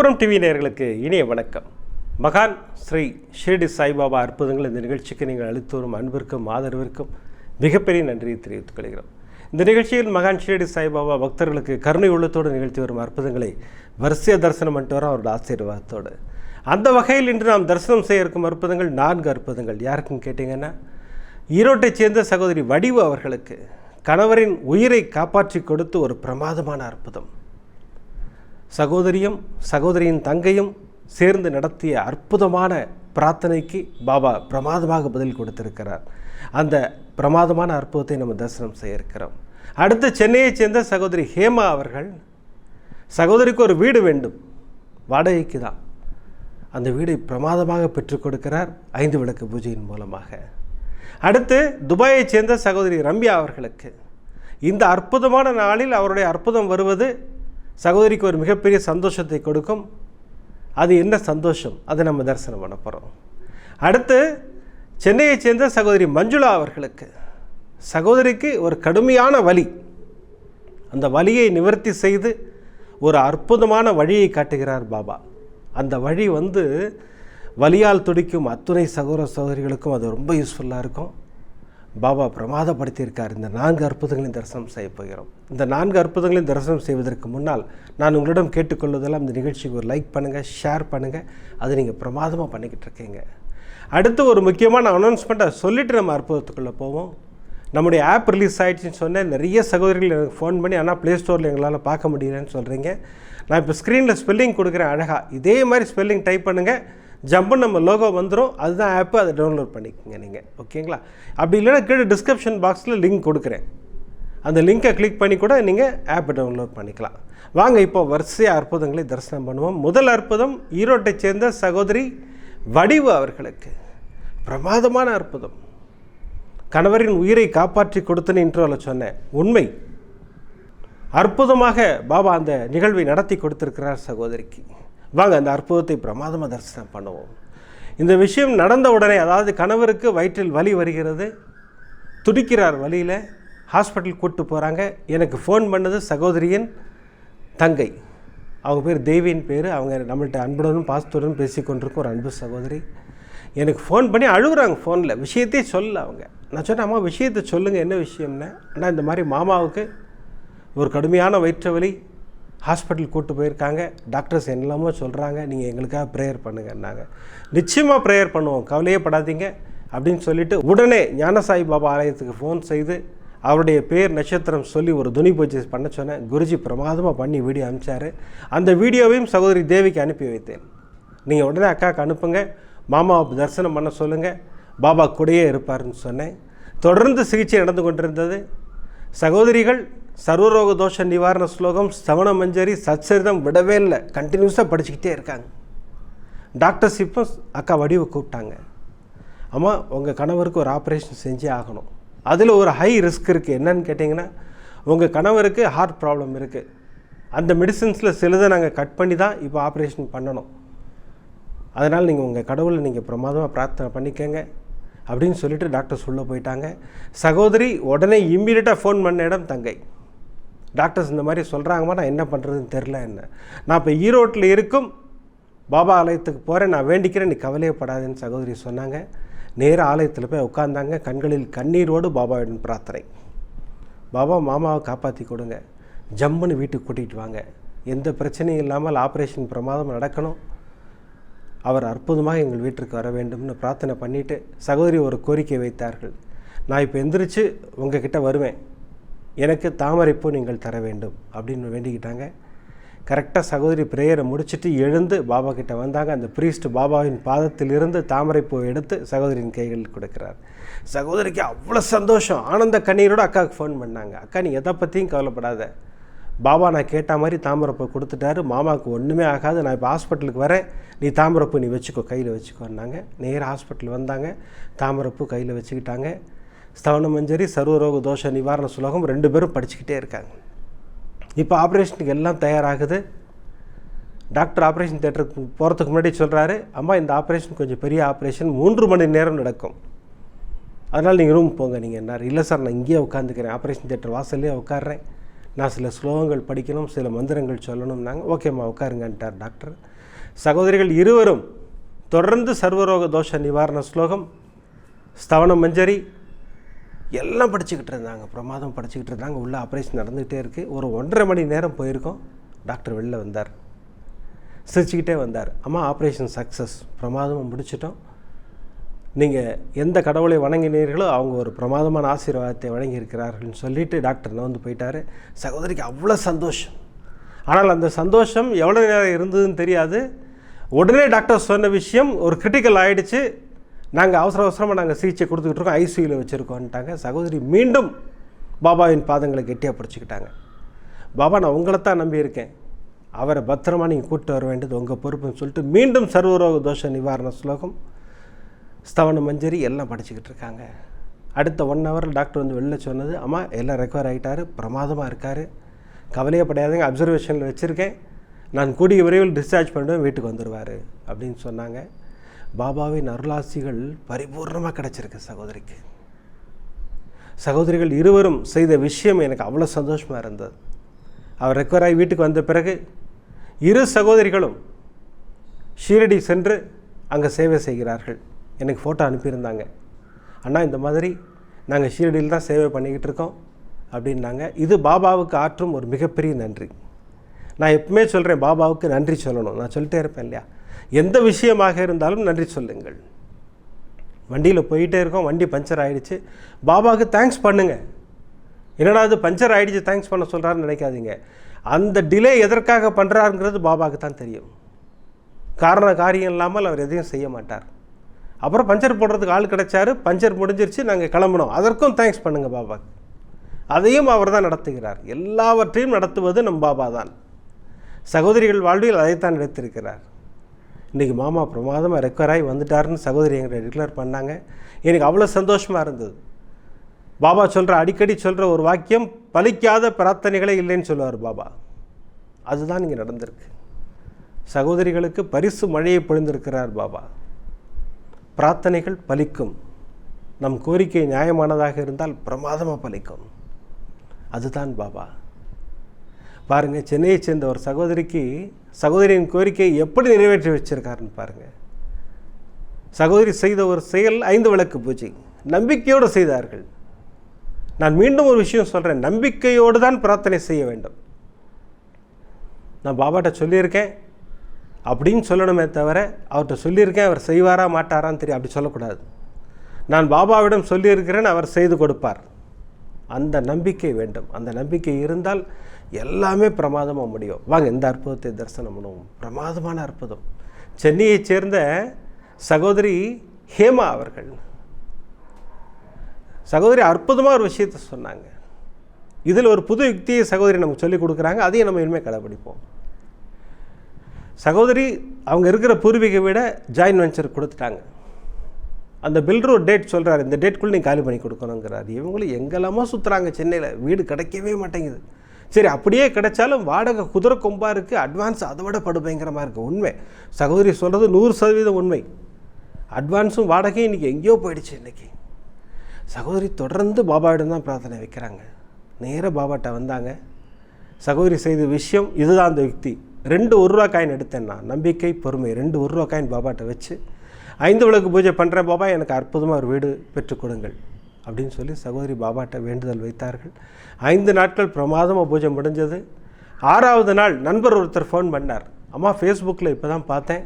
கோபுரம் டிவி நேர்களுக்கு இனிய வணக்கம். மகான் ஸ்ரீ ஷிரடி சாய்பாபா அற்புதங்கள் இந்த நிகழ்ச்சிக்கு நீங்கள் அளித்து வரும் அன்பிற்கும் ஆதரவிற்கும் மிகப்பெரிய நன்றியை தெரிவித்துக் கொள்கிறோம். இந்த நிகழ்ச்சியில் மகான் ஷிரடி சாய்பாபா பக்தர்களுக்கு கருணை உள்ளத்தோடு நிகழ்த்தி வரும் அற்புதங்களை வரிசைய தரிசனம் பண்ணிட்டு வரும் அவரோட ஆசீர்வாதத்தோடு. அந்த வகையில் இன்று நாம் தரிசனம் செய்ய இருக்கும் அற்புதங்கள் நான்கு அற்புதங்கள். யாருக்குன்னு கேட்டிங்கன்னா ஈரோட்டைச் சேர்ந்த சகோதரி வடிவு அவர்களுக்கு கணவரின் உயிரை காப்பாற்றி கொடுத்து ஒரு பிரமாதமான அற்புதம். சகோதரியும் சகோதரியின் தங்கையும் சேர்ந்து நடத்திய அற்புதமான பிரார்த்தனைக்கு பாபா பிரமாதமாக பதில் கொடுத்திருக்கிறார். அந்த பிரமாதமான அற்புதத்தை நம்ம தரிசனம் செய்ய இருக்கிறோம். அடுத்து சென்னையைச் சேர்ந்த சகோதரி ஹேமா அவர்கள் சகோதரிக்கு ஒரு வீடு வேண்டும். வாடகைக்கு தான். அந்த வீடை பிரமாதமாக பெற்றுக் கொடுக்கிறார் ஐந்து விளக்கு பூஜையின் மூலமாக. அடுத்து துபாயைச் சேர்ந்த சகோதரி ரம்யா அவர்களுக்கு. இந்த அற்புதமான நாளில் அவருடைய அற்புதம் வருவது சகோதரிக்கு ஒரு மிகப்பெரிய சந்தோஷத்தை கொடுக்கும். அது என்ன சந்தோஷம்? அதை நம்ம தரிசனம் பண்ண போகிறோம் அடுத்து சென்னையைச் சேர்ந்த சகோதரி மஞ்சுளா அவர்களுக்கு. சகோதரிக்கு ஒரு கடுமையான வலி. அந்த வலியை நிவர்த்தி செய்து ஒரு அற்புதமான வழியை காட்டுகிறார் பாபா. அந்த வழி வந்து வலியால் துடிக்கும் அத்துணை சகோதர சகோதரிகளுக்கும் அது ரொம்ப யூஸ்ஃபுல்லாக இருக்கும். பாபா பிரமாதப்படுத்தியிருக்கார். இந்த நான்கு அற்புதங்களையும் தரிசனம் செய்ய போகிறோம். இந்த நான்கு அற்புதங்களையும் தரிசனம் செய்வதற்கு முன்னால் நான் உங்களிடம் கேட்டுக்கொள்வதெல்லாம் இந்த நிகழ்ச்சிக்கு ஒரு லைக் பண்ணுங்கள் ஷேர் பண்ணுங்கள் அது நீங்கள் பிரமாதமாக பண்ணிக்கிட்டு இருக்கீங்க. அடுத்து ஒரு முக்கியமான அனௌன்ஸ்மெண்ட்டை சொல்லிவிட்டு நம்ம அற்புதத்துக்குள்ளே போவோம். நம்முடைய ஆப் ரிலீஸ் ஆகிடுச்சின்னு சொன்னேன். நிறைய சகோதரிகள் எனக்கு ஃபோன் பண்ணி ஆனால் ப்ளே ஸ்டோரில் எங்களால் பார்க்க முடியலன்னு சொல்கிறீங்க நான் இப்போ ஸ்க்ரீனில் ஸ்பெல்லிங் கொடுக்குறேன் அழகாக இதே மாதிரி ஸ்பெல்லிங் டைப் பண்ணுங்கள் ஜம்பு நம்ம லோகோ வந்துடும் அதுதான் ஆப்பு அதை டவுன்லோட் பண்ணிக்கோங்க நீங்கள் ஓகேங்களா? அப்படி இல்லைன்னா கீழே டிஸ்கிரிப்ஷன் பாக்ஸில் லிங்க் கொடுக்குறேன். அந்த லிங்கை கிளிக் பண்ணி கூட நீங்கள் ஆப்பை டவுன்லோட் பண்ணிக்கலாம். வாங்க இப்போ வரிசையாக அற்புதங்களை தரிசனம் பண்ணுவோம். முதல் அற்புதம் ஈரோட்டை சேர்ந்த சகோதரி வடிவு அவர்களுக்கு. பிரமாதமான அற்புதம். கணவரின் உயிரை காப்பாற்றி கொடுத்தேன்னு இன்ட்ரோவில் சொன்னேன். உண்மை. அற்புதமாக பாபா அந்த நிகழ்வை நடத்தி கொடுத்துருக்கிறார் சகோதரிக்கு. வாங்க அந்த அற்புதத்தை பிரமாதமாக தரிசனம் பண்ணுவோம். இந்த விஷயம் நடந்த உடனே அதாவது கணவருக்கு வயிற்றில் வலி வருகிறது. துடிக்கிறார் வழியில் ஹாஸ்பிட்டல் கூப்பிட்டு போகிறாங்க எனக்கு ஃபோன் பண்ணது சகோதரியின் தங்கை. அவங்க பேர் தேவியின் பேர். அவங்க நம்மள்கிட்ட அன்புடனும் பாசத்துடனும் பேசி கொண்டிருக்கும் ஒரு அன்பு சகோதரி. எனக்கு ஃபோன் பண்ணி அழுகுறாங்க ஃபோனில் விஷயத்தையே சொல்ல அவங்க. நான் சொன்னேன் அம்மா விஷயத்தை சொல்லுங்கள் என்ன விஷயம்னு? ஆனால் இந்த மாதிரி மாமாவுக்கு ஒரு கடுமையான வயிற்று வலி ஹாஸ்பிட்டல் கூப்பிட்டு போயிருக்காங்க. டாக்டர்ஸ் என்னெல்லாமோ சொல்கிறாங்க நீங்கள் எங்களுக்காக ப்ரேயர் பண்ணுங்கன்னாங்க. நிச்சயமாக ப்ரேயர் பண்ணுவோம். கவலையே படாதீங்க அப்படின்னு சொல்லிவிட்டு உடனே ஞானசாய் பாபா ஆலயத்துக்கு ஃபோன் செய்து அவருடைய பேர் நட்சத்திரம் சொல்லி ஒரு துணி பூஜை பண்ண சொன்னேன். குருஜி பிரமாதமாக பண்ணி வீடியோ அனுப்பிச்சார். அந்த வீடியோவையும் சகோதரி தேவிக்கு அனுப்பி வைத்தேன். நீங்கள் உடனே அக்காவுக்கு அனுப்புங்க. மாமாவை தரிசனம் பண்ண சொல்லுங்கள் பாபா கூடயே இருப்பார்னு சொன்னேன். தொடர்ந்து சிகிச்சை நடந்து கொண்டிருந்தது. சகோதரிகள் சர்வரோக தோஷ நிவாரண ஸ்லோகம் சவண மஞ்சரி சச்சரிதம் விடவே இல்லை. கண்டினியூஸாக படிச்சுக்கிட்டே இருக்காங்க. டாக்டர்ஸ் இப்போ அக்கா வடிவை கூப்பிட்டாங்க. அம்மா உங்கள் கணவருக்கு ஒரு ஆப்ரேஷன் செஞ்சே ஆகணும். அதில் ஒரு ஹை ரிஸ்க் இருக்குது என்னன்னு கேட்டிங்கன்னா உங்கள் கணவருக்கு ஹார்ட் ப்ராப்ளம் இருக்குது அந்த மெடிசின்ஸில் சிலதை நாங்கள் கட் பண்ணி தான் இப்போ ஆப்ரேஷன் பண்ணணும். அதனால் நீங்கள் உங்கள் கடவுளை நீங்கள் பிரமாதமாக பிரார்த்தனை பண்ணிக்கங்க. அப்படின்னு சொல்லிவிட்டு டாக்டர் சொல்ல போயிட்டாங்க. சகோதரி உடனே இம்மீடியட்டாக ஃபோன் பண்ண இடம் தங்கை. டாக்டர்ஸ் இந்த மாதிரி சொல்கிறாங்கம்மா நான் என்ன பண்ணுறதுன்னு தெரில என்ன. நான் இப்போ ஈரோட்டில் இருக்கும் பாபா ஆலயத்துக்கு போகிறேன் நான் வேண்டிக்கிறேன் நீ கவலையப்படாதுன்னு சகோதரி சொன்னாங்க. நேராக ஆலயத்தில் போய் உட்காந்தாங்க கண்களில் கண்ணீரோடு பாபாவிடம் பிரார்த்தனை. பாபா மாமாவை காப்பாற்றி கொடுங்க. ஜம்முன்னு வீட்டுக்கு கூட்டிகிட்டு வாங்க. எந்த பிரச்சனையும் இல்லாமல் ஆப்ரேஷன் பிரமாதம் நடக்கணும். அவர் அற்புதமாக எங்கள் வீட்டிற்கு வர வேண்டும்னு பிரார்த்தனை பண்ணிவிட்டு சகோதரி ஒரு கோரிக்கை வைத்தார்கள். நான் இப்போ எந்திரிச்சு உங்ககிட்ட வருவேன். எனக்கு தாமரைப்பூ நீங்கள் தர வேண்டும் அப்படின்னு வேண்டிக்கிட்டாங்க. கரெக்டாக சகோதரி ப்ரேயரை முடிச்சுட்டு எழுந்து பாபா கிட்ட வந்தாங்க. அந்த ப்ரீஸ்ட் பாபாவின் பாதத்திலிருந்து தாமரைப்பூ எடுத்து சகோதரியின் கைகளில் கொடுக்கிறார். சகோதரிக்கு அவ்வளோ சந்தோஷம். ஆனந்த கண்ணீரோடு அக்காவுக்கு ஃபோன் பண்ணாங்க. அக்கா நீ எதை பற்றியும் கவலைப்படாத. பாபா நான் கேட்ட மாதிரி தாமரப்பூ கொடுத்துட்டாரு. மாமாவுக்கு ஒன்றுமே ஆகாது. நான் இப்போ ஹாஸ்பிட்டலுக்கு வரேன். நீ தாமரப்பூ நீ வச்சுக்கோ கையில் வச்சுக்கோன்னாங்க. நேராக ஹாஸ்பிட்டல் வந்தாங்க. தாமரப்பூ கையில் வச்சுக்கிட்டாங்க. ஸ்தவனமஞ்சரி சர்வரோக தோஷ நிவாரண சுலோகம் ரெண்டு பேரும் படிச்சுக்கிட்டே இருக்காங்க. இப்போ ஆப்ரேஷனுக்கு எல்லாம் தயாராகுது. டாக்டர் ஆப்ரேஷன் தேட்டருக்கு போகிறதுக்கு முன்னாடி சொல்கிறாரு அம்மா இந்த ஆப்ரேஷன் கொஞ்சம் பெரிய ஆப்ரேஷன் மூன்று மணி நேரம் நடக்கும். அதனால் நீங்கள் ரூம் போங்க. நீங்கள் என்ன இல்லை சார் நான் இங்கேயே உட்காந்துக்கிறேன். ஆப்ரேஷன் தேட்டர் வாசல்லே உட்காடுறேன் நான் சில ஸ்லோகங்கள் படிக்கணும் சில மந்திரங்கள் சொல்லணும்னாங்க ஓகேம்மா உட்காருங்கன்ட்டார் டாக்டர். சகோதரிகள் இருவரும் தொடர்ந்து சர்வரோக தோஷ நிவாரண ஸ்லோகம் ஸ்தவன மஞ்சரி எல்லாம் படிச்சுக்கிட்டு இருந்தாங்க. பிரமாதம் படிச்சுக்கிட்டு இருந்தாங்க. உள்ளே ஆப்ரேஷன் நடந்துகிட்டே இருக்குது ஒரு ஒன்றரை மணி நேரம் போயிருக்கோம். டாக்டர் வெளில வந்தார். சிரிச்சுக்கிட்டே வந்தார். அம்மா ஆப்ரேஷன் சக்ஸஸ் பிரமாதமாக முடிச்சிட்டோம். நீங்கள் எந்த கடவுளை வணங்கினீர்களோ அவங்க ஒரு பிரமாதமான ஆசீர்வாதத்தை வழங்கியிருக்கிறார்கள்னு சொல்லிட்டு டாக்டர் வந்து போயிட்டார். சகோதரிக்கு அவ்வளோ சந்தோஷம். ஆனால் அந்த சந்தோஷம் எவ்வளோ நேரம் இருந்ததுன்னு தெரியாது. உடனே டாக்டர் சொன்ன விஷயம் ஒரு கிரிட்டிக்கல் ஆகிடுச்சு நாங்கள் அவசர அவசரமாக நாங்கள் சிகிச்சை கொடுத்துக்கிட்டு இருக்கோம் ஐசியூவில் வச்சுருக்கோன்ட்டாங்க சகோதரி மீண்டும் பாபாவின் பாதங்களை கெட்டியாக பிடிச்சிக்கிட்டாங்க. பாபா நான் உங்களை தான் நம்பியிருக்கேன் அவரை பத்திரமா நீங்கள் கூப்பிட்டு வர வேண்டியது உங்கள் பொறுப்புன்னு சொல்லிட்டு மீண்டும் சர்வரோக தோஷ நிவாரண ஸ்லோகம் ஸ்தவன மஞ்சரி எல்லாம் படிச்சுக்கிட்டு இருக்காங்க. அடுத்த ஒன் ஹவரில் டாக்டர் வந்து வெளில சொன்னது அம்மா எல்லாம் ரெக்கவர் ஆகிட்டார் பிரமாதமாக இருக்கார். கவலையப்படாதீங்க அப்சர்வேஷனில் வச்சுருக்கேன். நான் கூடிய விரைவில் டிஸ்சார்ஜ் பண்ணுவேன் வீட்டுக்கு வந்துடுவார் அப்படின்னு சொன்னாங்க. பாபாவின் அருளாசிகள் பரிபூர்ணமாக கிடச்சிருக்கு சகோதரிக்கு. சகோதரிகள் இருவரும் செய்த விஷயம் எனக்கு அவ்வளோ சந்தோஷமாக இருந்தது. அவர் ரெக்கவர் ஆகி வீட்டுக்கு வந்த பிறகு இரு சகோதரிகளும் ஷீரடி சென்று அங்கே சேவை செய்கிறார்கள். எனக்கு ஃபோட்டோ அனுப்பியிருந்தாங்க. அண்ணா இந்த மாதிரி நாங்கள் ஷீரடியில் தான் சேவை பண்ணிக்கிட்டு இருக்கோம் அப்படின்னாங்க. இது பாபாவுக்கு ஆற்றும் ஒரு மிகப்பெரிய நன்றி. நான் எப்பவுமே சொல்கிறேன் பாபாவுக்கு நன்றி சொல்லணும். நான் சொல்லிட்டே இருப்பேன் இல்லையா? எந்த விஷயமாக இருந்தாலும் நன்றி சொல்லுங்கள். வண்டியில் போயிட்டே இருக்கோம் வண்டி பஞ்சர் ஆகிடுச்சு பாபாவுக்கு தேங்க்ஸ் பண்ணுங்கள் என்னடா அது பஞ்சர் ஆகிடுச்சு தேங்க்ஸ் பண்ண சொல்கிறாருன்னு நினைக்காதீங்க. அந்த டிலே எதற்காக பண்ணுறாருங்கிறது பாபாவுக்கு தான் தெரியும். காரண காரியம் இல்லாமல் அவர் எதையும் செய்ய மாட்டார். அப்புறம் பஞ்சர் போடுறதுக்கு ஆள் கிடைச்சாரு பஞ்சர் முடிஞ்சிருச்சு நாங்கள் கிளம்பினோம். அதற்கும் தேங்க்ஸ் பண்ணுங்கள் பாபா அதையும் அவர் தான் நடத்துகிறார். எல்லாவற்றையும் நடத்துவது நம் பாபா தான். சகோதரிகள் வாழ்வில் அதைத்தான் நடத்திருக்கிறார் இன்றைக்கி மாமா பிரமாதமாக ரெக்கவராகி வந்துட்டாருன்னு சகோதரி எங்களை டிக்ளேர் பண்ணாங்க. எனக்கு அவ்வளோ சந்தோஷமாக இருந்தது. பாபா சொல்கிற அடிக்கடி சொல்கிற ஒரு வாக்கியம் பலிக்காத பிரார்த்தனைகளே இல்லைன்னு சொல்லுவார் பாபா. அதுதான் இங்கே நடந்திருக்கு. சகோதரிகளுக்கு பரிசு மழையை பொழிந்திருக்கிறார் பாபா. பிரார்த்தனைகள் பலிக்கும். நம் கோரிக்கை நியாயமானதாக இருந்தால் பிரமாதமாக பலிக்கும். அதுதான் பாபா. பாருங்கள் சென்னையை சேர்ந்த ஒரு சகோதரிக்கு சகோதரியின் கோரிக்கையை எப்படி நிறைவேற்றி வச்சிருக்காருன்னு பாருங்கள் சகோதரி செய்த ஒரு செயல் ஐந்து விளக்கு பூஜை. நம்பிக்கையோடு செய்தார்கள். நான் மீண்டும் ஒரு விஷயம் சொல்கிறேன் நம்பிக்கையோடு தான் பிரார்த்தனை செய்ய வேண்டும். நான் பாபாட்ட சொல்லியிருக்கேன். அப்படின்னு சொல்லணுமே தவிர அவர்கிட்ட சொல்லியிருக்கேன் அவர் செய்வாரா மாட்டாரான்னு தெரியும் அப்படி சொல்லக்கூடாது. நான் பாபாவிடம் சொல்லியிருக்கிறேன் அவர் செய்து கொடுப்பார். அந்த நம்பிக்கை வேண்டும். அந்த நம்பிக்கை இருந்தால் எல்லாமே பிரமாதமாக முடியும். வாங்க இந்த அற்புதத்தை தரிசனம் பண்ணுவோம். பிரமாதமான அற்புதம். சென்னையைச் சேர்ந்த சகோதரி ஹேமா அவர்கள். சகோதரி அற்புதமாக ஒரு விஷயத்தை சொன்னாங்க. இதில் ஒரு புது யுக்தியை சகோதரி நமக்கு சொல்லிக் கொடுக்குறாங்க. அதையும் நம்ம இனிமேல் கடைப்பிடிப்போம் சகோதரி அவங்க இருக்கிற பூர்வீக வீட ஜாயின் வெஞ்சர் கொடுத்துட்டாங்க. அந்த பில்டர் ஒரு டேட் சொல்கிறார் இந்த டேட்குள்ளே நீங்கள் காலி பண்ணி கொடுக்கணுங்கிறாரு. இவங்களும் எங்கெல்லாமோ சுற்றுறாங்க சென்னையில். வீடு கிடைக்கவே மாட்டேங்குது. சரி அப்படியே கிடைச்சாலும் வாடகை குதிரை கொம்பாக இருக்குது அட்வான்ஸ் அதை விட படுபயங்கரமாக இருக்குது உண்மை. சகோதரி சொல்கிறது நூறு சதவீதம் உண்மை. அட்வான்ஸும் வாடகையும் இன்றைக்கி எங்கேயோ போயிடுச்சு இன்றைக்கி சகோதரி தொடர்ந்து பாபாவிடம் தான் பிரார்த்தனை வைக்கிறாங்க. நேராக பாபாட்ட வந்தாங்க. சகோதரி செய்த விஷயம் இதுதான் அந்த யுக்தி. ரெண்டு ஒரு ரூபா காயின் எடுத்தேன் நான். நம்பிக்கை பொறுமை ரெண்டு ஒரு ரூபா காயின் பாபாட்ட வச்சு ஐந்து விளக்கு பூஜை பண்ணுற பாபா எனக்கு அற்புதமாக ஒரு வீடு பெற்றுக் கொடுங்கள். அப்படின்னு சொல்லி சகோதரி பாபாட்ட வேண்டுதல் வைத்தார்கள். ஐந்து நாட்கள் பிரமாதமாக பூஜை முடிஞ்சது. ஆறாவது நாள் நண்பர் ஒருத்தர் ஃபோன் பண்ணார். அம்மா ஃபேஸ்புக்கில் இப்போ தான் பார்த்தேன்.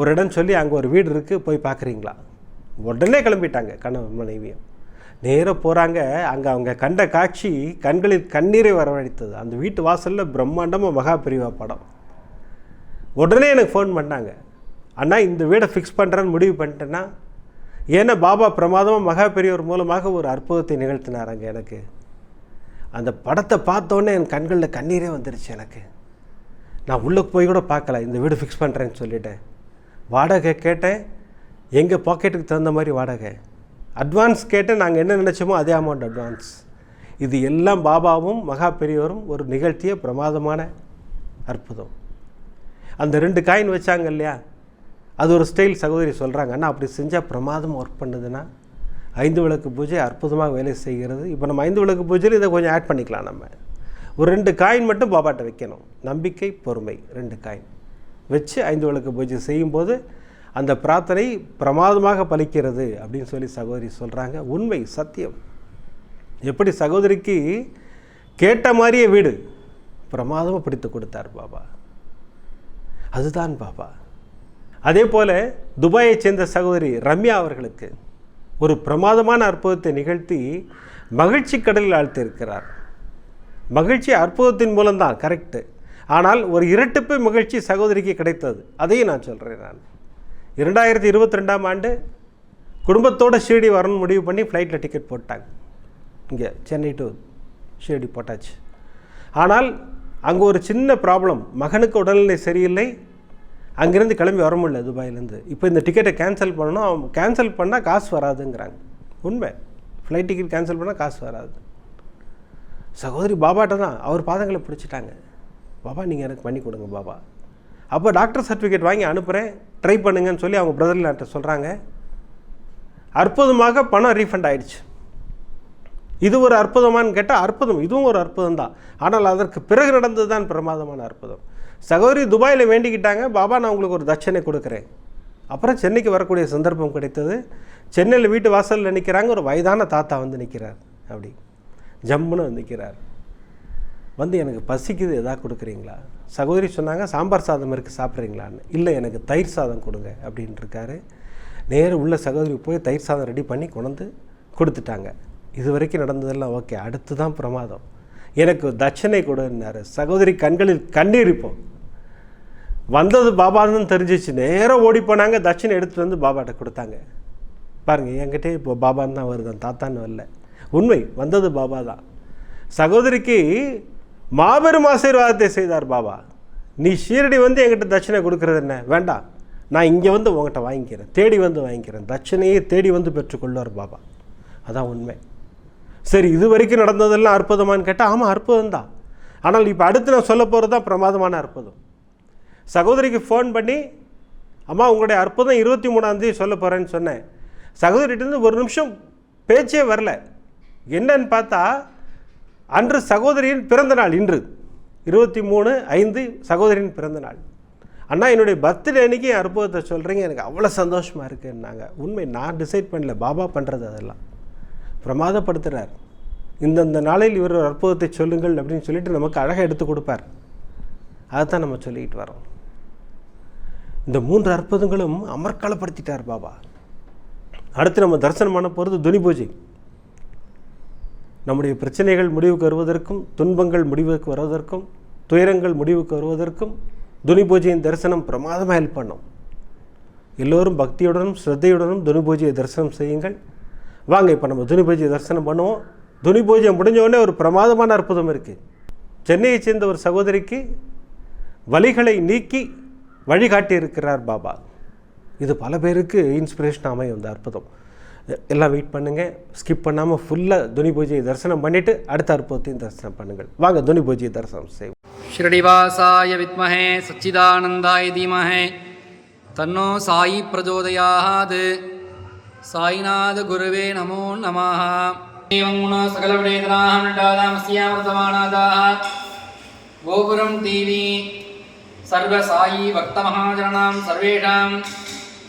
ஒரு இடம் சொல்லி அங்கே ஒரு வீடு இருக்குது போய் பார்க்குறீங்களா? உடனே கிளம்பிட்டாங்க கணவன் மனைவியும். நேராக போகிறாங்க அங்கே அவங்க கண்ட காட்சி கண்களில் கண்ணீரை வரவழைத்தது. அந்த வீட்டு வாசலில் பிரம்மாண்டமாக மகா பிரிவா படம். உடனே எனக்கு ஃபோன் பண்ணாங்க. அண்ணா இந்த வீடை ஃபிக்ஸ் பண்ணுறேன்னு முடிவு பண்ணிட்டேன்னா ஏன்னா பாபா பிரமாதமாக மகா பெரியவர் மூலமாக ஒரு அற்புதத்தை நிகழ்த்தினார் அங்கே எனக்கு? அந்த படத்தை பார்த்தோன்னே என் கண்களில் கண்ணீரே வந்துருச்சு எனக்கு. நான் உள்ளே போய் கூட பார்க்கல இந்த வீடு ஃபிக்ஸ் பண்ணுறேன்னு சொல்லிட்டேன். வாடகை கேட்டேன். எங்கள் பாக்கெட்டுக்கு தகுந்த மாதிரி வாடகை. அட்வான்ஸ் கேட்டேன் நாங்கள் என்ன நினச்சோமோ அதே அமௌண்ட் அட்வான்ஸ் இது எல்லாம் பாபாவும் மகா பெரியவரும் ஒரு நிகழ்த்திய பிரமாதமான அற்புதம். அந்த ரெண்டு காயின் வச்சாங்க இல்லையா? அது ஒரு ஸ்டைல் சகோதரி சொல்கிறாங்க ஆனால் அப்படி செஞ்சால் பிரமாதம் ஒர்க் பண்ணுதுன்னா ஐந்து விளக்கு பூஜை அற்புதமாக வேலை செய்கிறது. இப்போ நம்ம ஐந்து விளக்கு பூஜையில் இதை கொஞ்சம் ஆட் பண்ணிக்கலாம் நம்ம. ஒரு ரெண்டு காயின் மட்டும் பாபாட்ட வைக்கணும். நம்பிக்கை பொறுமை ரெண்டு காயின் வச்சு ஐந்து விளக்கு பூஜை செய்யும்போது அந்த பிரார்த்தனை பிரமாதமாக பலிக்கிறது அப்படின்னு சொல்லி சகோதரி சொல்கிறாங்க உண்மை சத்தியம். எப்படி சகோதரிக்கு கேட்ட மாதிரியே வீடு பிரமாதமாக பிடித்து கொடுத்தார் பாபா. அதுதான் பாபா. அதே போல் துபாயைச் சேர்ந்த சகோதரி ரம்யா அவர்களுக்கு ஒரு பிரமாதமான அற்புதத்தை நிகழ்த்தி மகிழ்ச்சி கடலில் ஆழ்த்தியிருக்கிறார். மகிழ்ச்சி அற்புதத்தின் மூலம்தான் கரெக்டு ஆனால் ஒரு இரட்டிப்பு மகிழ்ச்சி சகோதரிக்கு கிடைத்தது. அதையும் நான் சொல்கிறேன் நான். இரண்டாயிரத்தி இருபத்தி ரெண்டாம் ஆண்டு குடும்பத்தோட ஷீரடி வரணும்னு முடிவு பண்ணி ஃப்ளைட்டில் டிக்கெட் போட்டாங்க. இங்கே சென்னை டு ஷீரடி போட்டாச்சு. ஆனால் அங்கே ஒரு சின்ன ப்ராப்ளம் மகனுக்கு உடல்நிலை சரியில்லை அங்கேருந்து கிளம்பி வர முடியல துபாயிலேருந்து. இப்போ இந்த டிக்கெட்டை கேன்சல் பண்ணணும். அவங்க கேன்சல் பண்ணால் காசு வராதுங்கிறாங்க. உண்மை. ஃப்ளைட் டிக்கெட் கேன்சல் பண்ணால் காசு வராது. சகோதரி பாபாட்ட தான் அவர் பாதங்களை பிடிச்சிட்டாங்க. பாபா நீங்கள் எனக்கு பண்ணி கொடுங்க பாபா. அப்போ டாக்டர் சர்டிஃபிகேட் வாங்கி அனுப்புகிறேன் ட்ரை பண்ணுங்கன்னு சொல்லி அவங்க பிரதர் என்கிட்ட சொல்கிறாங்க அற்புதமாக பணம் ரீஃபண்ட் ஆயிடுச்சு. இது ஒரு அற்புதமான்னு கேட்டால் அற்புதம். இதுவும் ஒரு அற்புதம் தான். ஆனால் அதற்கு பிறகு நடந்தது தான் பிரமாதமான அற்புதம். சகோதரி துபாயில் வேண்டிக்கிட்டாங்க. பாபா நான் உங்களுக்கு ஒரு தட்சணை கொடுக்குறேன். அப்புறம் சென்னைக்கு வரக்கூடிய சந்தர்ப்பம் கிடைத்தது. சென்னையில் வீட்டு வாசலில் நிற்கிறாங்க ஒரு வயதான தாத்தா வந்து நிற்கிறார் அப்படி. ஜம்முன்னு வந்து நிற்கிறார் வந்து எனக்கு பசிக்குது. எதாவது கொடுக்குறீங்களா? சகோதரி சொன்னாங்க சாம்பார் சாதம் இருக்குது சாப்பிட்றீங்களான்னு. இல்லை எனக்கு தயிர் சாதம் கொடுங்க அப்படின்ட்டு இருக்காரு. நேராக உள்ள சகோதரி போய் தயிர் சாதம் ரெடி பண்ணி கொண்டு கொடுத்துட்டாங்க. இது வரைக்கும் நடந்ததெல்லாம் ஓகே. அடுத்து தான் பிரமாதம். எனக்கு தட்சணை கொடுன்னாரு. சகோதரி கண்களில் கண்ணீர் வந்தது பாபான்னு தெரிஞ்சிச்சு. நேராக ஓடி போனாங்க. தட்சணை எடுத்துகிட்டு வந்து பாபாட்ட கொடுத்தாங்க. பாருங்கள் என்கிட்டே இப்போ பாபான்னு தான் வருது. தாத்தான்னு வரல. உண்மை வந்தது பாபா தான். சகோதரிக்கு மாபெரும் ஆசீர்வாதத்தை செய்தார் பாபா. நீ ஷீரடி வந்து என்கிட்ட தட்சணை கொடுக்கறது என்ன? வேண்டாம். நான் இங்கே வந்து உங்கள்கிட்ட வாங்கிக்கிறேன். தேடி வந்து வாங்கிக்கிறேன். தட்சணையை தேடி வந்து பெற்றுக்கொள்வார் பாபா. அதான் உண்மை. சரி இது வரைக்கும் நடந்ததெல்லாம் அற்புதமான்னு கேட்டால் ஆமாம் அற்புதம் தான் ஆனால் இப்போ அடுத்து நான் சொல்ல போகிறது தான் பிரமாதமான அற்புதம். சகோதரிக்கு ஃபோன் பண்ணி அம்மா உங்களுடைய அற்புதம் இருபத்தி மூணாந்தேதி சொல்ல போகிறேன்னு சொன்னேன். சகோதரிகிட்டேருந்து ஒரு நிமிஷம் பேச்சே வரல. என்னன்னு பார்த்தா அன்று சகோதரியின் பிறந்த நாள் இன்று. இருபத்தி மூணு ஐந்து சகோதரியின் பிறந்த நாள். அண்ணா என்னுடைய பர்த்டே அன்னைக்கு என் அற்புதத்தை சொல்கிறீங்க எனக்கு அவ்வளோ சந்தோஷமாக இருக்குன்னாங்க. உண்மை நான் டிசைட் பண்ணல. பாபா பண்ணுறது அதெல்லாம். பிரமாதப்படுத்துகிறார் இந்தந்த நாளில் இவர் ஒரு அற்புதத்தை சொல்லுங்கள் அப்படின்னு சொல்லிட்டு நமக்கு அழகாக எடுத்து கொடுப்பார். அதைத்தான் நம்ம சொல்லிக்கிட்டு வரோம். இந்த மூன்று அற்புதங்களும் அமர்க்களப்படுத்திட்டார் பாபா. அடுத்து நம்ம தரிசனம் பண்ண போகிறது துனி பூஜை. நம்முடைய பிரச்சனைகள் முடிவுக்கு வருவதற்கும் துன்பங்கள் முடிவுக்கு வருவதற்கும் துயரங்கள் முடிவுக்கு வருவதற்கும் துனி பூஜையின் தரிசனம் பிரமாதமாக ஹெல்ப் பண்ணும். எல்லோரும் பக்தியுடனும் ஸ்ரத்தையுடனும் துனி பூஜையை தரிசனம் செய்யுங்கள். வாங்க இப்போ நம்ம துனி பூஜையை தரிசனம் பண்ணுவோம். துனி பூஜை முடிஞ்சவுடனே ஒரு பிரமாதமான அற்புதம் இருக்குது சென்னையைச் சேர்ந்த ஒரு சகோதரிக்கு வலிகளை நீக்கி வழிகாட்டியிருக்கிறார் பாபா. இது பல பேருக்கு இன்ஸ்பிரேஷன் அமையும் இந்த அற்புதம். எல்லாம் வெயிட் பண்ணுங்கள் ஸ்கிப் பண்ணாமல் ஃபுல்லாக துனி பூஜையை தரிசனம் பண்ணிவிட்டு அடுத்த அற்புதத்தையும் தரிசனம் பண்ணுங்கள். வாங்க துனி பூஜையை தரிசனம் செய்வோம். ஸ்ரீனிவாசாய வித்மஹே சச்சிதானந்தாய தீமஹே. தன்னோ சாயி பிரஜோதயாது. சாய்நாத குருவே நமோ நமாக தெய்வங்குணா சகல விடேதனாக நட்டாதாம் சியாமிருதமானாதாக கோபுரம் தீவி. சர்வசாயி பக்தமகாஜனாம் சர்வேஷாம்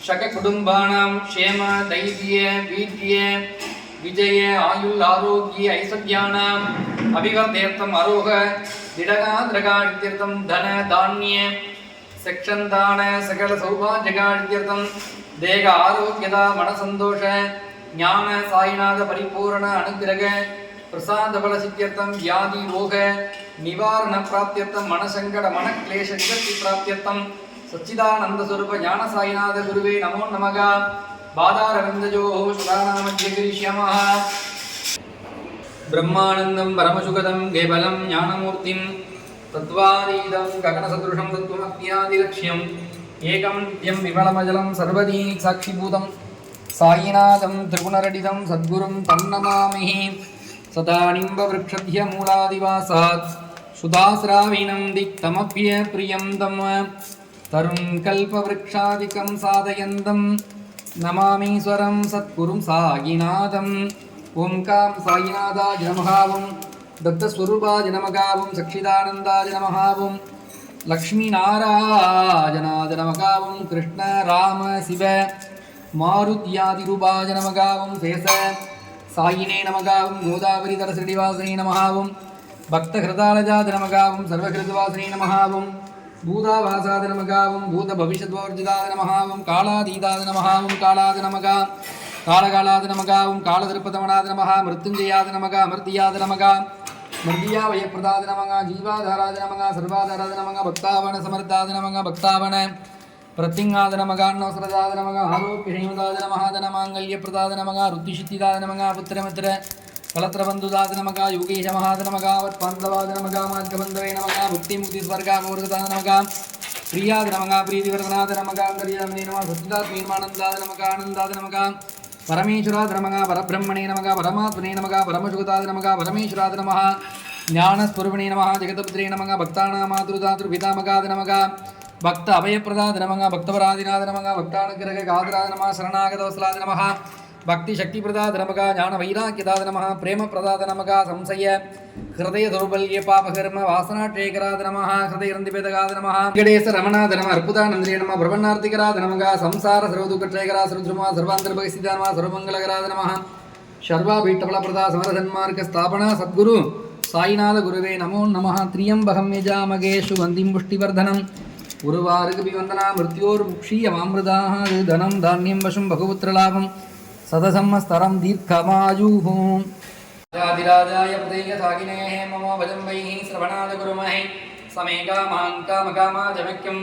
சககுடும்பானாம் க்ஷேம தைரிய வீரிய விஜய ஆயுள் ஆரோக்கிய ஐஸ்வர்யானாம் அபிவதீர்த்தம் அரோக திடகாதிரகாடித்தீர்த்தம் தன தானிய செக்ஷந்தான சகல சௌபாஜகாடித்தீர்த்தம் தேக ஆரோக்கியதா மனசந்தோஷ ஞான சாயிநாத பரிபூரண அனுகிரக பிரசாந்த பல சித்தியர்த்தம் வியாதி ரோக நிவாரண பிராப்தியர்த்தம் மனசங்கட மனக்லேஷ நிவர்த்தி பிராப்தியர்த்தம். சச்சிதானந்த சுரூப ஞான சாயிநாத குருவே நமோ நமகா. பாதாரவிந்தஜோ சுதாநாமஜகிரிஷ்யமா பிரம்மானந்தம் பரமசுகதம் கேவலம் ஞானமூர்த்திம். தத்வாதீதம் ககனசதுருஷம் தத்துவமக்ஞாதிலட்சியம் ஏகம் நித்யம் விமலமஜலம் சர்வதீ சாட்சிபூதம். சாயிநாதம் திரிகுணரடிதம் சத்குரும் தன்னமாமிஹி. नमामि सदा निम्बवृक्षध्यमूलादिवासात् सुधास्राविणं दिक्तमप्यप्रियं तं तरुं कल्पवृक्षादिकं साधयन्तं नमामीश्वरं सत्कुरुं सायिनाथम् ओंकार साईनाथाय नमः ओं दत्तस्वरूपाय नमगावं सक्षिदानन्दाय नमहावं लक्ष्मीनारायणाय नमगावं कृष्ण राम शिव मारुत्यादिरूपाय नमगावं शेष சாயினே நமகாவும் கோதாவரி தரசிடிவாசனே நமகாவும் பக்த ஹிருதாலஜாத நமகாவும் சர்வகிருதவாசனே நமகாவும் பூதாவாசாத நமகாவும் பூத பவிஷத்வோர்ஜிதாத நமகாவும் காலாதீதாத நமகாவும் காலாத நமகா காலகாலாத நமகாவும் காலதிருப்பதமனாத நமகா மிருத்துஞ்சயாத நமகா அமிர்தியாத நமகா மிருதியா வயப்பிரதாத நமகா ஜீவாதாராத நமகா சர்வாதாராத நமகா பக்தாவன சமர்த்தாத நமகா பக்தாவன ಪ್ರತ್ಯಂಗಾದ ನಮಗ ಅನ್ನೋಸ್ರದಾದ ನಮಗ ಆರೋಗ್ಯ ಕ್ಷೇಮದಾದ ನಮಃ ಧನ ಮಾಂಗಲ್ಯ ಪ್ರದಾದ ನಮಗ ವೃತ್ತಿಶುದ್ಧಿದಾದ ನಮಗ ಪುತ್ರ ಮಿತ್ರ ಕಲತ್ರ ಬಂಧುದಾದ ನಮಗ ಯೋಗೇಶ ಮಹಾದ ನಮಗ ವತ್ ಪಾಂಧವಾದ ನಮಗ ಮಾರ್ಗಬಂಧವೇ ನಮಗ ಭಕ್ತಿ ಮುಕ್ತಿ ಸ್ವರ್ಗಾಮೋರ್ಗದಾದ ನಮಗ ಪ್ರಿಯಾದ ನಮಗ ಪ್ರೀತಿವರ್ಧನಾದ ನಮಗ ಅಂತರ್ಯಾಮಿ ನಮಗ ಸತ್ಯದಾತ್ ನಿರ್ಮಾನಂದಾದ ನಮಗ ಆನಂದಾದ ನಮಗ ಪರಮೇಶ್ವರಾದ ನಮಗ ಪರಬ್ರಹ್ಮಣೇ ನಮಗ ಪರಮಾತ್ಮನೇ ನಮಗ ಪರಮಜುಗತಾದ ನಮಗ ಪರಮೇಶ್ವರಾದ ನಮಃ ಜ್ಞಾನಸ್ವರೂಪಿಣೇ ನಮಃ ಜಗದಪುತ್ರೇ ನಮಗ ಭಕ್ತಾನಾಮಾತೃದಾತೃ ಪಿತಾಮಗಾದ ನಮಗ பக்த அபயப்பிரதாத நமக பக்தபராதிநாத நமக பக்தானுகிரக காதராத நம சரணாகதவசலாத நமக பக்தி சக்தி பிரதாத நமக ஞான வைராக்கியதாத நமக பிரேம பிரதாத நமக சம்சய ஹிருதய தௌபல்ய பாபகர்ம வாசனாட்சேகராத நமக ஹிருதய இறந்திபேதகாத நமக வெங்கடேச ரமணாத நம அற்புதானந்திரிய நம பிரபன்னார்த்திகராத நமக சம்சார சர்வதுக்கட்சேகரா சர்வதுமா சர்வாந்தர்பகசிதா நம சர்வமங்கலகராத நமக சர்வாபீட்டபலபிரதா சமரசன்மார்க்க ஸ்தாபனா சத்குரு சாய்நாத குருவே நமோ நம திரியம்பகம் யஜாமகேஷு வந்திம் புஷ்டிவர்தனம். पुष्टिवर्धनम् उर्वारुकभिवन्दना मृत्योर्मुक्षीयमामृताः धनं धान्यं वशं बहुपुत्रलाभं सदसंस्तरं दीर्घमायुः राधिराजाय प्रदेयसागिनेः मम भजं वैः श्रवणादगुरुमहे समे कामां कामकामाजमख्यं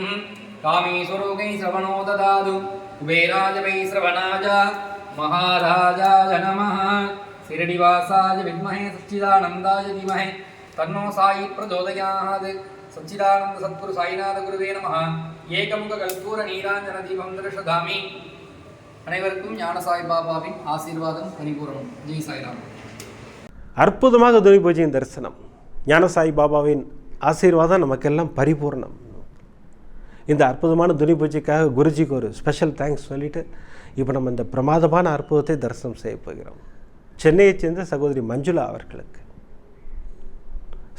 कामेश्वरोगै श्रवणो ददातु कुबेराज वै श्रवणाज महाराजाय नमः शिरडिवासाय विद्महे सच्चिदानन्दाय धीमहि तन्नो साई प्रचोदयात् சச்சிதானந்த சத்குரு சாய்நாத குருவே நம ஏகமுக கல்பூர நீராஞ்சன தீபம் திருஷதாமி அனைவருக்கும் ஞானசாய் பாபாவின் ஆசீர்வாதம் பரிபூரணம் ஜெய் சாய்ராம். அற்புதமாக துணி பூஜையின் தரிசனம். ஞானசாய் பாபாவின் ஆசீர்வாதம் நமக்கெல்லாம் பரிபூர்ணம். இந்த அற்புதமான துணி பூஜைக்காக குருஜிக்கு ஒரு ஸ்பெஷல் தேங்க்ஸ் சொல்லிவிட்டு இப்போ நம்ம இந்த பிரமாதமான அற்புதத்தை தரிசனம் செய்ய போகிறோம். சென்னையைச் சேர்ந்த சகோதரி மஞ்சுளா அவர்களுக்கு.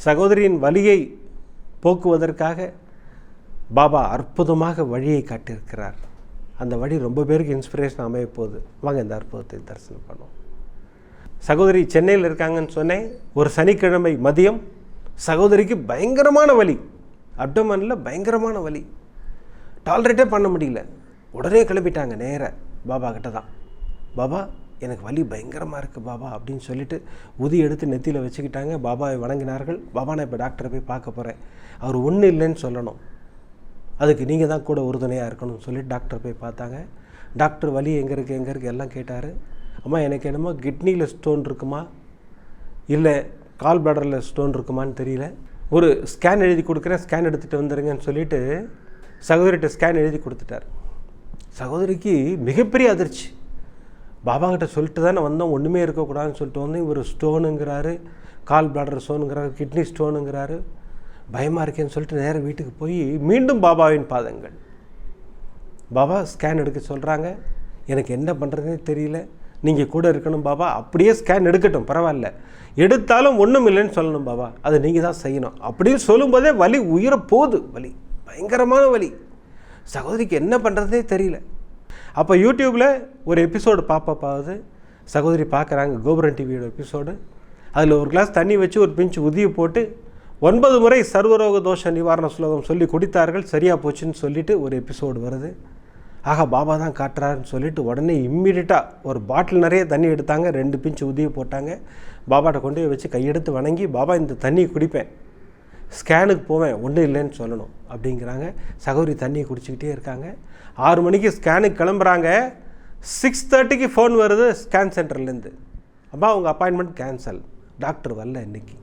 சகோதரியின் வலியை போக்குவதற்காக பாபா அற்புதமாக வழியை காட்டியிருக்கிறார். அந்த வழி ரொம்ப பேருக்கு இன்ஸ்பிரேஷன் அமைய போகுது. வாங்க இந்த அற்புதத்தை தரிசனம் பண்ணுவோம். சகோதரி சென்னையில் இருக்காங்கன்னு சொன்னேன். ஒரு சனிக்கிழமை மதியம் சகோதரிக்கு பயங்கரமான வலி. அப்டமனில் பயங்கரமான வலி. டாலரேட்டே பண்ண முடியல. உடனே கிளம்பிட்டாங்க நேராக பாபா கிட்ட தான். பாபா எனக்கு வலி பயங்கரமாக இருக்குது பாபா அப்படின்னு சொல்லிட்டு உதி எடுத்து நெத்தியில் வச்சுக்கிட்டாங்க. பாபாவை வணங்கினார்கள். பாபா நான் இப்போ டாக்டரை போய் பார்க்க போகிறேன் அவர் ஒன்றும் இல்லைன்னு சொல்லணும். அதுக்கு நீங்கள் தான் கூட உறுதுணையாக இருக்கணும்னு சொல்லிட்டு டாக்டர் போய் பார்த்தாங்க. டாக்டர் வலி எங்கே இருக்குது எங்கே இருக்குது எல்லாம் கேட்டார். அம்மா எனக்கு என்னமோ கிட்னியில் ஸ்டோன் இருக்குமா? இல்லை கால் பேடரில் ஸ்டோன் இருக்குமான்னு தெரியல. ஒரு ஸ்கேன் எழுதி கொடுக்குறேன். ஸ்கேன் எடுத்துகிட்டு வந்துடுங்கன்னு சொல்லிட்டு சகோதரிகிட்ட ஸ்கேன் எழுதி கொடுத்துட்டார். சகோதரிக்கு மிகப்பெரிய அதிர்ச்சி. பாபாங்கிட்ட சொல்லிட்டு தானே வந்தோம். ஒன்றுமே இருக்கக்கூடாதுன்னு சொல்லிட்டு வந்து இவர் ஸ்டோனுங்கிறாரு கால் பிளாடர் ஸ்டோனுங்கிறாரு கிட்னி ஸ்டோனுங்கிறாரு பயமாக இருக்கேன்னு சொல்லிட்டு நேராக வீட்டுக்கு போய் மீண்டும் பாபாவின் பாதங்கள். பாபா ஸ்கேன் எடுக்க சொல்கிறாங்க எனக்கு என்ன பண்ணுறதுனே தெரியல. நீங்கள் கூட இருக்கணும் பாபா. அப்படியே ஸ்கேன் எடுக்கட்டும். பரவாயில்ல. எடுத்தாலும் ஒன்றும் இல்லைன்னு சொல்லணும் பாபா. அதை நீங்கள் தான் செய்யணும். அப்படின்னு சொல்லும்போதே வலி உயிர போகுது. வலி. பயங்கரமான வலி. சகோதரிக்கு என்ன பண்ணுறதே தெரியல. அப்போ யூடியூப்பில் ஒரு எபிசோடு பாப்பாப்பாவது சகோதரி பார்க்குறாங்க கோபுரன் டிவியோட எபிசோடு அதில் ஒரு கிளாஸ் தண்ணி வச்சு ஒரு பிஞ்சு உதியை போட்டு ஒன்பது முறை சர்வரோக தோஷ நிவாரண ஸ்லோகம் சொல்லி குடித்தார்கள் சரியாக போச்சுன்னு சொல்லிட்டு ஒரு எபிசோடு வருது. ஆகா பாபா தான் காட்டுறாருன்னு சொல்லிட்டு உடனே இம்மிடியட்டாக ஒரு பாட்டில் நிறைய தண்ணி எடுத்தாங்க ரெண்டு பிஞ்சு உதவி போட்டாங்க. பாபாட்ட கொண்டு போய் வச்சு கையெடுத்து வணங்கி பாபா இந்த தண்ணியை குடிப்பேன். ஸ்கேனுக்கு போவேன் ஒன்றும் இல்லைன்னு சொல்லணும். அப்படிங்கிறாங்க. சகோதரி தண்ணியை குடிச்சிக்கிட்டே இருக்காங்க. ஆறு மணிக்கு ஸ்கேனுக்கு கிளம்புறாங்க. சிக்ஸ் தேர்ட்டிக்கு ஃபோன் வருது ஸ்கேன் சென்டர்லேருந்து அப்பா உங்கள் அப்பாயின்மெண்ட் கேன்சல் டாக்டர் வரல இன்னைக்கு.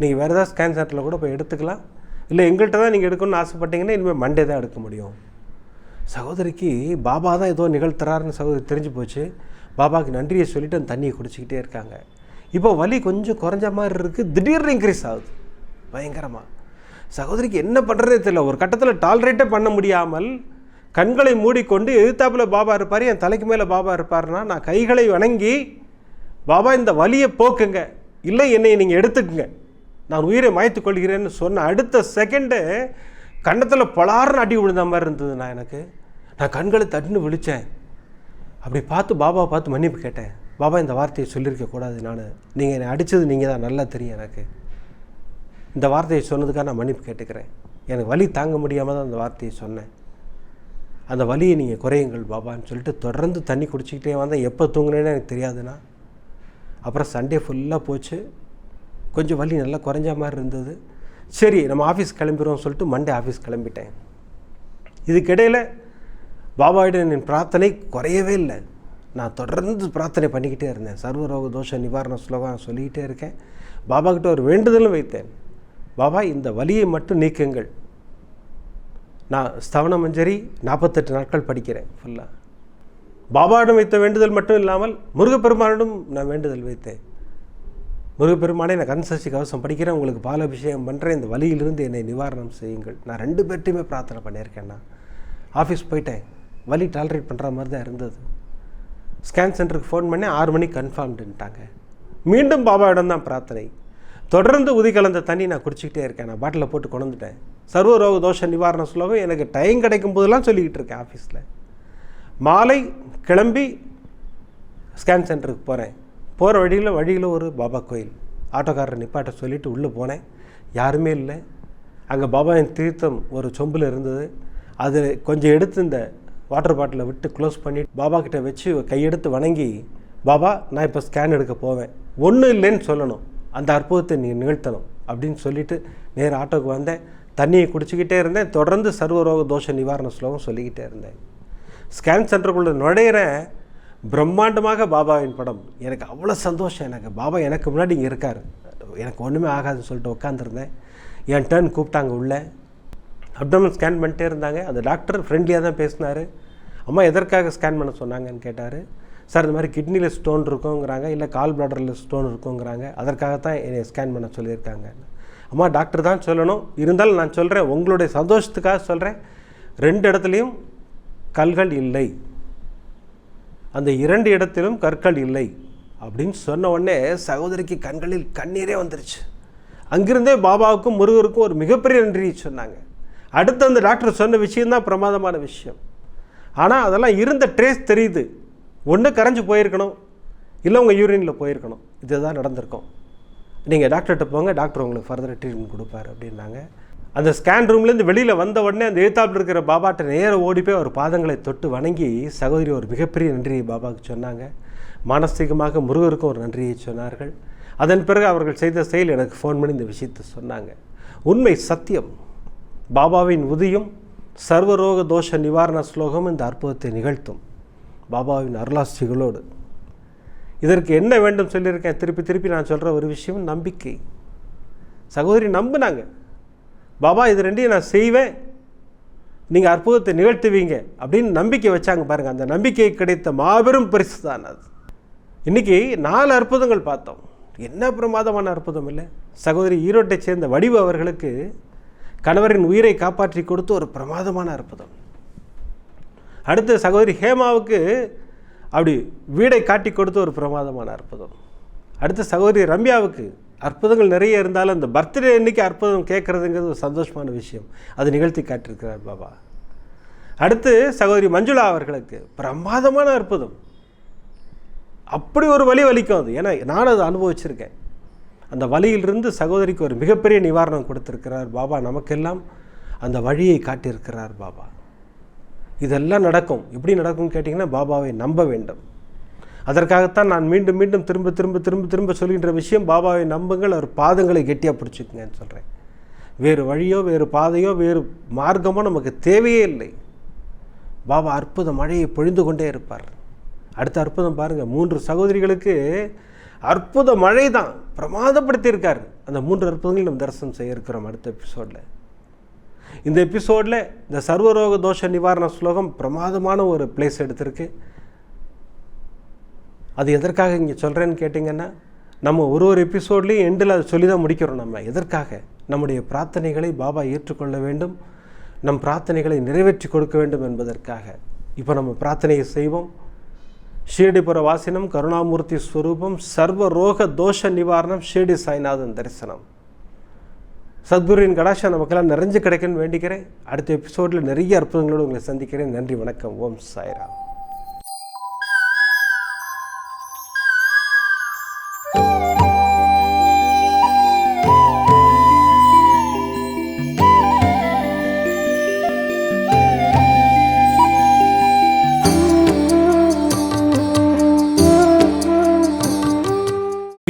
நீங்கள் வேறு ஏதாவது ஸ்கேன் சென்டரில் கூட போய் எடுத்துக்கலாம். இல்லை எங்கள்கிட்ட தான் நீங்கள் எடுக்கணும்னு ஆசைப்பட்டீங்கன்னா இனிமேல் மண்டே தான் எடுக்க முடியும். சகோதரிக்கு பாபா தான் ஏதோ நிகழ்த்துறாருன்னு சகோதரி தெரிஞ்சு போச்சு. பாபாவுக்கு நன்றியை சொல்லிவிட்டு அந்த தண்ணியை குடிச்சிக்கிட்டே இருக்காங்க. இப்போ வலி கொஞ்சம் குறைஞ்ச மாதிரி இருக்குது திடீர்னு இன்க்ரீஸ் ஆகுது. பயங்கரமாக சகோதரிக்கு என்ன பண்ணுறதே தெரியல. ஒரு கட்டத்தில் டாலரேட்டே பண்ண முடியாமல் கண்களை மூடிக்கொண்டு எதிர்த்தாப்பில் பாபா இருப்பார் என் தலைக்கு மேலே பாபா இருப்பார்னா நான் கைகளை வணங்கி பாபா இந்த வலியை போக்குங்க. இல்லை என்னை நீங்கள் எடுத்துக்குங்க. நான் உயிரை மாய்த்து கொள்கிறேன்னு சொன்ன அடுத்த செகண்டு கன்னத்தில் பலார்னு அடி விழுந்த மாதிரி இருந்தது நான் எனக்கு. நான் கண்களை தட்டுன்னு விழித்தேன் அப்படி பார்த்து பாபாவை பார்த்து மன்னிப்பு கேட்டேன். பாபா இந்த வார்த்தையை சொல்லியிருக்க கூடாது நான். நீங்கள் என்னை அடித்தது நீங்கள் தான். நல்லா தெரியும் எனக்கு. இந்த வார்த்தையை சொன்னதுக்காக நான் மன்னிப்பு கேட்டுக்கிறேன். எனக்கு வலி தாங்க முடியாமல் தான் அந்த வார்த்தையை சொன்னேன். அந்த வலியை நீங்கள் குறையுங்கள் பாபான்னு சொல்லிட்டு தொடர்ந்து தண்ணி குடிச்சிக்கிட்டே வந்தால் எப்போ தூங்கினேன்னு எனக்கு தெரியாதுண்ணா. அப்புறம் சண்டே ஃபுல்லாக போச்சு. கொஞ்சம் வலி நல்லா குறைஞ்ச மாதிரி இருந்தது. சரி நம்ம ஆஃபீஸ் கிளம்பிடுவோம் சொல்லிட்டு மண்டே ஆஃபீஸ் கிளம்பிட்டேன். இதுக்கிடையில் பாபாவிடம் என் பிரார்த்தனை குறையவே இல்லை. நான் தொடர்ந்து பிரார்த்தனை பண்ணிக்கிட்டே இருந்தேன். சர்வரோக தோஷ நிவாரண ஸ்லோகம் சொல்லிக்கிட்டே இருக்கேன். பாபா கிட்ட ஒரு வேண்டுதலும் வைத்தேன். பாபா இந்த வலியை மட்டும் நீக்குங்கள். நான் ஸ்தவன மஞ்சரி நாற்பத்தெட்டு நாட்கள் படிக்கிறேன் ஃபுல்லாக பாபாவிடம் வைத்த வேண்டுதல் மட்டும் இல்லாமல் முருகப்பெருமானிடம் நான் வேண்டுதல் வைத்தேன். முருகப்பெருமானே நான் கன்சசி கவசம் படிக்கிறேன் உங்களுக்கு பாலாபிஷேகம் பண்ணுறேன் இந்த வலியிலிருந்து என்னை நிவாரணம் செய்யுங்கள். நான் ரெண்டு பேர்ட்டையுமே பிரார்த்தனை பண்ணியிருக்கேன் நான். ஆஃபீஸ் போயிட்டேன் வலி டாலரேட் பண்ணுற மாதிரி தான் இருந்தது. ஸ்கேன் சென்டருக்கு ஃபோன் பண்ணி ஆறு மணிக்கு கன்ஃபார்ம்டுன்ட்டாங்க மீண்டும் பாபாவிடம் தான் பிரார்த்தனை. தொடர்ந்து உதி கலந்த தண்ணி நான் குடிச்சிக்கிட்டே இருக்கேன் நான் பாட்டிலில் போட்டு கொண்டுட்டேன் சர்வரோக தோஷ நிவாரண ஸ்லோகம் எனக்கு டைம் கிடைக்கும் போதெல்லாம் சொல்லிக்கிட்டு இருக்கேன் ஆஃபீஸில் மாலை கிளம்பி ஸ்கேன் சென்டருக்கு போகிறேன் போகிற வழியில் வழியில் ஒரு பாபா கோயில். ஆட்டோக்காரரை நிப்பாட்ட சொல்லிவிட்டு உள்ளே போனேன். யாருமே இல்லை. அங்கே பாபாவின் தீர்த்தம் ஒரு சொம்பில் இருந்தது. அது கொஞ்சம் எடுத்து இந்த வாட்டர் பாட்டிலை விட்டு க்ளோஸ் பண்ணி பாபா கிட்டே வச்சு கையெடுத்து வணங்கி பாபா நான் இப்போ ஸ்கேன் எடுக்க போவேன். ஒன்றும் இல்லைன்னு சொல்லணும். அந்த அற்புதத்தை நீ நிகழ்த்தணும். அப்படின்னு சொல்லிவிட்டு நேர் ஆட்டோக்கு வந்தேன். தண்ணியை குடிச்சிக்கிட்டே இருந்தேன். தொடர்ந்து சர்வரோக தோஷ நிவாரண ஸ்லோகம் சொல்லிக்கிட்டே இருந்தேன். ஸ்கேன் சென்டருக்குள்ளே நுழையிறேன் பிரம்மாண்டமாக பாபாவின் படம். எனக்கு அவ்வளோ சந்தோஷம். எனக்கு பாபா எனக்கு முன்னாடி இங்கே இருக்கார். எனக்கு ஒன்றுமே ஆகாதுன்னு சொல்லிட்டு உட்காந்துருந்தேன் என் டேர்ன் கூப்பிட்டாங்க உள்ளே. அப்டமன் ஸ்கேன் பண்ணிட்டே இருந்தாங்க. அந்த டாக்டர் ஃப்ரெண்ட்லியாக தான் பேசினார். அம்மா எதற்காக ஸ்கேன் பண்ண சொன்னாங்கன்னு கேட்டார். சார் இந்த மாதிரி கிட்னியில் ஸ்டோன் இருக்குங்கிறாங்க. இல்லை கால் பிளாடரில் ஸ்டோன் இருக்குங்கிறாங்க. அதற்காகத்தான் என்னை ஸ்கேன் பண்ண சொல்லியிருக்காங்க. அம்மா டாக்டர் தான் சொல்லணும். இருந்தாலும் நான் சொல்கிறேன் உங்களுடைய சந்தோஷத்துக்காக சொல்கிறேன் ரெண்டு இடத்துலையும் கல்கள் இல்லை. அந்த இரண்டு இடத்திலும் கற்கள் இல்லை. அப்படின்னு சொன்ன உடனே சகோதரிக்கு கண்களில் கண்ணீரே வந்துருச்சு. அங்கிருந்தே பாபாவுக்கும் முருகருக்கும் ஒரு மிகப்பெரிய நன்றி சொன்னாங்க. அடுத்து அந்த டாக்டர் சொன்ன விஷயந்தான் பிரமாதமான விஷயம். ஆனால் அதெல்லாம் இருந்த ட்ரேஸ் தெரியுது. ஒன்று கரைஞ்சு போயிருக்கணும். இல்லை உங்கள் யூரினில் போயிருக்கணும். இதுதான் நடந்திருக்கும். நீங்கள் டாக்டர்கிட்ட போங்க டாக்டர் உங்களுக்கு ஃபர்தர் ட்ரீட்மெண்ட் கொடுப்பாரு அப்படின்னாங்க. அந்த ஸ்கேன் ரூம்லேருந்து வெளியில் வந்த உடனே அந்த எழுத்தாப்பில் இருக்கிற பாபாட்ட நேர ஓடி போய் அவர் பாதங்களை தொட்டு வணங்கி சகோதரி ஒரு மிகப்பெரிய நன்றியை பாபாவுக்கு சொன்னாங்க. மானசீகமாக முருகருக்கும் ஒரு நன்றியை சொன்னார்கள். அதன் பிறகு அவர்கள் செய்த செயல் எனக்கு ஃபோன் பண்ணி இந்த விஷயத்தை சொன்னாங்க. உண்மை சத்தியம். பாபாவின் உதியும் சர்வரோக தோஷ நிவாரண ஸ்லோகம் இந்த அற்புதத்தை நிகழ்த்தும். பாபாவின் அருளாசிகளோடு. இதற்கு என்ன வேண்டும் சொல்லியிருக்கேன்? திருப்பி திருப்பி நான் சொல்கிற ஒரு விஷயம் நம்பிக்கை. சகோதரி நம்பினாங்க. பாபா இது ரெண்டையும் நான் செய்வேன். நீங்கள் அற்புதத்தை நிகழ்த்துவீங்க. அப்படின்னு நம்பிக்கை வச்சாங்க பாருங்கள் அந்த நம்பிக்கை கிடைத்த மாபெரும் பரிசு தான் அது. இன்றைக்கி நாலு அற்புதங்கள் பார்த்தோம். என்ன பிரமாதமான அற்புதம் இல்லை? சகோதரி ஈரோட்டை சேர்ந்த வடிவு அவர்களுக்கு கணவரின் உயிரை காப்பாற்றி கொடுத்து ஒரு பிரமாதமான அற்புதம். அடுத்து சகோதரி ஹேமாவுக்கு அப்படி வீடை காட்டி கொடுத்து ஒரு பிரமாதமான அற்புதம். அடுத்து சகோதரி ரம்யாவுக்கு அற்புதங்கள் நிறைய இருந்தாலும் அந்த பர்த்டே அன்னைக்கு அற்புதம் கேட்குறதுங்கிறது ஒரு சந்தோஷமான விஷயம். அது நிகழ்த்தி காட்டியிருக்கிறார் பாபா. அடுத்து சகோதரி மஞ்சுளா அவர்களுக்கு பிரமாதமான அற்புதம். அப்படி ஒரு வலி வலிக்கும் அது. ஏன்னா நான் அதை அனுபவிச்சிருக்கேன். அந்த வலியிலிருந்து சகோதரிக்கு ஒரு மிகப்பெரிய நிவாரணம் கொடுத்துருக்கிறார் பாபா நமக்கெல்லாம். அந்த வழியை காட்டியிருக்கிறார் பாபா. இதெல்லாம் நடக்கும். எப்படி நடக்கும்னு கேட்டிங்கன்னா பாபாவை நம்ப வேண்டும். அதற்காகத்தான் நான் மீண்டும் மீண்டும் திரும்ப திரும்ப திரும்ப திரும்ப சொல்கின்ற விஷயம் பாபாவை நம்புங்கள் அவர் பாதங்களை கெட்டியாக பிடிச்சிக்குங்கன்னு சொல்கிறேன் வேறு வழியோ வேறு பாதையோ வேறு மார்க்கமோ நமக்கு தேவையே இல்லை. பாபா அற்புத மழையை பொழிந்து கொண்டே இருப்பார். அடுத்த அற்புதம் பாருங்கள் மூன்று சகோதரிகளுக்கு அற்புத மழை தான் பிரமாதப்படுத்தியிருக்கார். அந்த மூன்று அற்புதங்கள் நம்ம தரிசனம் செய்ய இருக்கிறோம் அடுத்த எபிசோடில் இந்த எபிசோடில் இந்த சர்வரோக தோஷ நிவாரண ஸ்லோகம் பிரமாதமான ஒரு பிளேஸ் எடுத்திருக்கு. அது எதற்காக இங்கே சொல்கிறேன்னு கேட்டிங்கன்னா நம்ம ஒரு ஒரு எபிசோட்லேயும் எண்டில் அதை சொல்லி தான் முடிக்கிறோம் நம்ம. எதற்காக? நம்முடைய பிரார்த்தனைகளை பாபா ஏற்றுக்கொள்ள வேண்டும். நம் பிரார்த்தனைகளை நிறைவேற்றி கொடுக்க வேண்டும் என்பதற்காக. இப்போ நம்ம பிரார்த்தனையை செய்வோம். ஷீர்டிபுர வாசினம் கருணாமூர்த்தி ஸ்வரூபம் சர்வ ரோக தோஷ நிவாரணம் ஷீர்டி சாய்நாதன் தரிசனம். சத்குருவின் கடாஷா நமக்கெல்லாம் நிறைஞ்சு கிடைக்குன்னு வேண்டிக்கிறேன். அடுத்த எபிசோடில் நிறைய அற்புதங்களோடு உங்களை சந்திக்கிறேன். நன்றி வணக்கம். ஓம் சாய்ராம்.